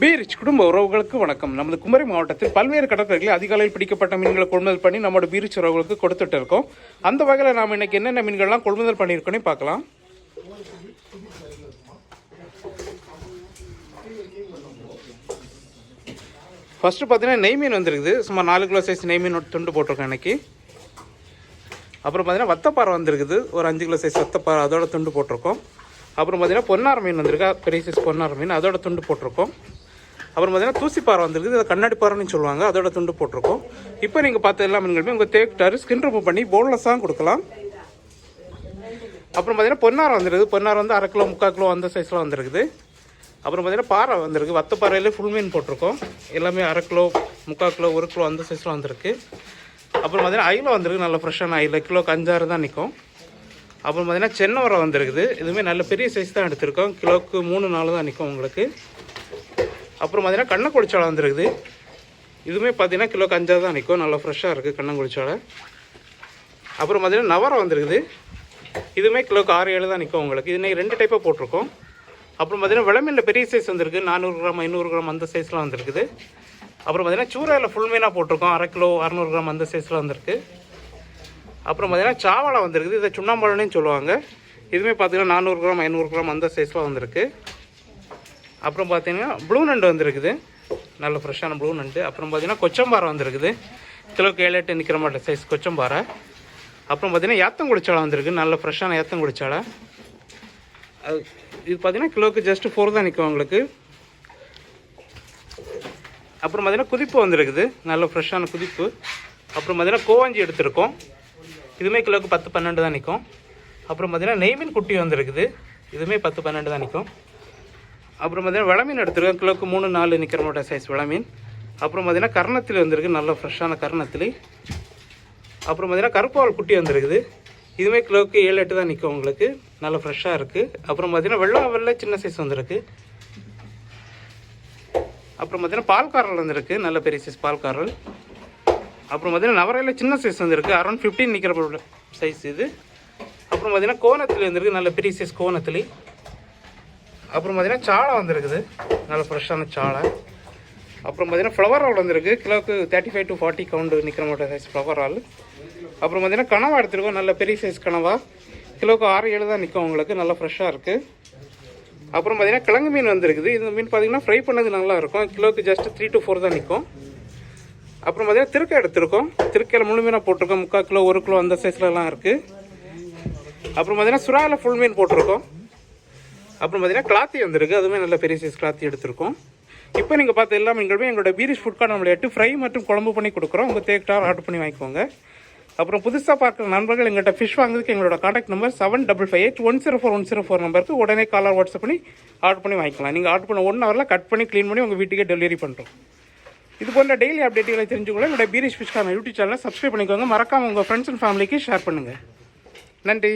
பீரிச் குடும்ப உறவுகளுக்கு வணக்கம். நமது குமரி மாவட்டத்தில் பல்வேறு கடற்கரைகளில் அதிகாலையில் பிடிக்கப்பட்ட மீன்களை கொள்முதல் பண்ணி நம்மளோட பீரிச் உறவுகளுக்கு கொடுத்துட்டு இருக்கோம். அந்த வகையில் நாம் இன்னைக்கு என்னென்ன மீன்கள்லாம் கொள்முதல் பண்ணியிருக்கோன்னு பார்க்கலாம். ஃபஸ்ட்டு பார்த்தீங்கன்னா நெய் மீன் வந்துருக்குது. சுமார் நாலு கிலோ சைஸ் நெய் மீன் துண்டு போட்டிருக்கோம் இன்னைக்கு. அப்புறம் பார்த்தீங்கன்னா வத்தப்பாறை வந்திருக்குது. ஒரு அஞ்சு கிலோ சைஸ் வத்தப்பாறை அதோட துண்டு போட்டிருக்கோம். அப்புறம் பார்த்தீங்கன்னா பொன்னார மீன் வந்திருக்கா. பெரிய சைஸ் பொன்னார மீன் அதோட துண்டு போட்டிருக்கோம். அப்புறம் பார்த்தீங்கன்னா தூசிப்பாறை வந்திருக்குது. அதை கண்ணாடி பாறைன்னு சொல்லுவாங்க. அதோட துண்டு போட்டிருக்கோம். இப்போ நீங்கள் பார்த்த எல்லா மீன்களுமே உங்கள் தேக்கிட்டாரு ஸ்கின் ரிமூவ் பண்ணி போன்லெஸ்ஸாக கொடுக்கலாம். அப்புறம் பார்த்தீங்கன்னா பொன்னார் வந்துருக்குது. பொன்னார் வந்து அரை கிலோ முக்கால் கிலோ அந்த சைஸில் வந்திருக்குது. அப்புறம் பார்த்தீங்கன்னா பாறை வந்திருக்கு. வத்தப்பாறையிலே ஃபுல் மீன் போட்டிருக்கோம். எல்லாமே அரை கிலோ முக்கால் கிலோ ஒரு கிலோ அந்த சைஸில் வந்திருக்கு. அப்புறம் பார்த்தீங்கன்னா ஐல வந்திருக்கு. நல்ல ஃப்ரெஷ்ஷான ஐல கிலோ அஞ்சாறு தான் நிற்கும் அப்புறம் பார்த்தீங்கன்னா சென்னை வரம் வந்திருக்குது. இதுவுமே நல்ல பெரிய சைஸ் தான் எடுத்திருக்கோம். கிலோக்கு மூணு நாலு தான் நிற்கும் உங்களுக்கு. அப்புறம் பார்த்தீங்கன்னா கண்ணக்குடிச்சாலை வந்துருக்குது. இதுவுமே பார்த்தீங்கன்னா கிலோ அஞ்சாறு தான் நிற்கும் நல்லா ஃப்ரெஷ்ஷாக இருக்குது கண்ணங்குடிச்சாலை அப்புறம் பார்த்தீங்கன்னா நவரம் வந்திருக்குது. இதுவுமே கிலோக்கு ஆறு ஏழு தான் நிற்கும் உங்களுக்கு. இது இன்னைக்கு ரெண்டு டைப்பாக போட்டிருக்கோம். அப்புறம் பார்த்தீங்கன்னா விளமீனில் பெரிய சைஸ் வந்திருக்கு. நானூறு கிராம் ஐநூறு கிராம் அந்த சைஸ்லாம் வந்திருக்குது. அப்புறம் பார்த்தீங்கன்னா சூறாயில் ஃபுல் மீனாக போட்டிருக்கோம். அரை கிலோ அறநூறு கிராம் அந்த சைஸில் வந்திருக்கு. அப்புறம் பார்த்தீங்கன்னா சாவளை வந்திருக்குது. இதை சுண்ணாம்பழம்னு சொல்லுவாங்க. இதுவுமே பார்த்தீங்கன்னா நானூறு கிராம் ஐநூறு கிராம் அந்த சைஸில் வந்திருக்கு. அப்புறம் பார்த்தீங்கன்னா ப்ளூ நண்டு வந்துருக்குது. நல்ல ஃப்ரெஷ்ஷான ப்ளூ நண்டு. அப்புறம் பார்த்தீங்கன்னா கொச்சம்பாறை வந்திருக்குது. கிலோக்கு ஏழு எட்டு நிற்கிற மாட்டேன் சைஸ் கொச்சம்பாறை. அப்புறம் பார்த்தீங்கன்னா ஏத்தங்குடிச்சாலை வந்திருக்கு. நல்ல ஃப்ரெஷ்ஷான ஏத்தங்குடிச்சாலை அது இது பார்த்தீங்கன்னா கிலோக்கு ஜஸ்ட் ஃபோர் தான் நிற்கும் உங்களுக்கு. அப்புறம் பார்த்தீங்கன்னா குதிப்பு வந்திருக்குது. நல்ல ஃப்ரெஷ்ஷான குதிப்பு. அப்புறம் பார்த்தீங்கன்னா கோவாஞ்சி எடுத்திருக்கோம். இதுவுமே கிலோக்கு பத்து பன்னெண்டு தான் நிற்கும் அப்புறம் பார்த்தீங்கன்னா நெய்மீன் குட்டி வந்திருக்குது. இதுவுமே பத்து பன்னெண்டு தான் நிற்கும் அப்புறம் பார்த்தீங்கன்னா விளமீன் எடுத்துருக்கேன். கிலோக்கு மூணு நாலு நிற்கிற மாட்டேன் சைஸ் விளமீன். அப்புறம் பார்த்தீங்கன்னா கர்ணத்தில் வந்திருக்கு. நல்ல ஃப்ரெஷ்ஷான கர்ணத்தில். அப்புறம் பார்த்தீங்கன்னா கருப்பாவல் குட்டி வந்திருக்குது. இதுவுமே கிலோவுக்கு ஏழு எட்டு தான் நிற்கும் உங்களுக்கு. நல்ல ஃப்ரெஷ்ஷாக இருக்குது அப்புறம் பார்த்தீங்கன்னா வெள்ளம் வெள்ளை சின்ன சைஸ் வந்திருக்கு. அப்புறம் பார்த்தீங்கன்னா பால்காரல் வந்திருக்கு. நல்ல பெரிய சைஸ் பால்காரல். அப்புறம் பார்த்தீங்கன்னா நவரையில் சின்ன சைஸ் வந்திருக்கு. அரௌண்ட் ஃபிஃப்டீன் நிற்கிற சைஸ் இது. அப்புறம் பார்த்தீங்கன்னா கோணத்தில் வந்திருக்கு. நல்ல பெரிய சைஸ் கோணத்தில். அப்புறம் பார்த்தீங்கன்னா சாலை வந்திருக்குது. நல்ல ஃப்ரெஷ்ஷான சாலை. அப்புறம் பார்த்தீங்கன்னா ஃப்ளவர் ஆல் வந்திருக்கு. கிலோக்கு thirty five to forty count நிற்கிற மாட்டோம் சைஸ் ஃப்ளவர் ஆல் அப்புறம் பார்த்தீங்கன்னா கனவா எடுத்துருக்கோம். நல்ல பெரிய சைஸ் கனவா. கிலோக்கு ஆறு ஏழு தான் நிற்கும் உங்களுக்கு. நல்லா ஃப்ரெஷ்ஷாக இருக்குது அப்புறம் பார்த்தீங்கன்னா கிழங்கு மீன் வந்திருக்குது. இந்த மீன் பார்த்தீங்கன்னா ஃப்ரை பண்ணது நல்லா இருக்கும். கிலோக்கு ஜஸ்ட் த்ரீ டு ஃபோர் தான் நிற்கும் அப்புறம் பார்த்தீங்கன்னா திருக்கை எடுத்திருக்கோம். திருக்கையில் முழு மீனாக போட்டிருக்கோம். முக்கால் கிலோ ஒரு கிலோ அந்த சைஸ்லலாம் இருக்குது அப்புறம் பார்த்தீங்கன்னா சுறாவில் ஃபுல் மீன் போட்டிருக்கோம். அப்புறம் பார்த்தீங்கன்னா கிளாத்தி வந்திருக்கு. அதுவுமே நல்ல பெரிய சைஸ் கிளாத்தி எடுத்திருக்கோம். இப்போ நீங்கள் பார்த்து எல்லா எங்களுமே எங்களோட பீரிஷ் ஃபுட் கார்ட் நம்மளை எட்டு ஃப்ரை மற்றும் குழம்பு பண்ணி கொடுக்குறோம். உங்கள் தேக்கிட்டார் ஆர்டர் பண்ணி வாங்கிக்கோங்க. அப்புறம் புதுசாக பார்க்குற நண்பர்கள் எங்கள்கிட்ட ஃபிஷ் வாங்குறதுக்கு எங்களோட contact number seven double five eight one zero four one zero four நம்பருக்கு உடனே காலர் வாட்ஸ்அப் பண்ணி ஆர்டர் பண்ணி வாங்கிக்கலாம். நீங்கள் ஆர்டர் பண்ண ஒன் ஹவரில் கட் பண்ணி க்ளீன் பண்ணி உங்கள் வீட்டுக்கே டெலிவரி பண்ணுறோம் இது போன்ற டெய்லி அப்டேட்டுகளை தெரிஞ்சுக்கொள்ள எங்களோட பீரிஷ் ஃபிஷ்கான யூடியூப் சேனலை சப்ஸ்கிரைப் பண்ணிக்கோங்க. மறக்காமல் உங்கள் ஃப்ரெண்ட்ஸ் அண்ட் ஃபேமிலிக்கு ஷேர் பண்ணுங்கள் நன்றி.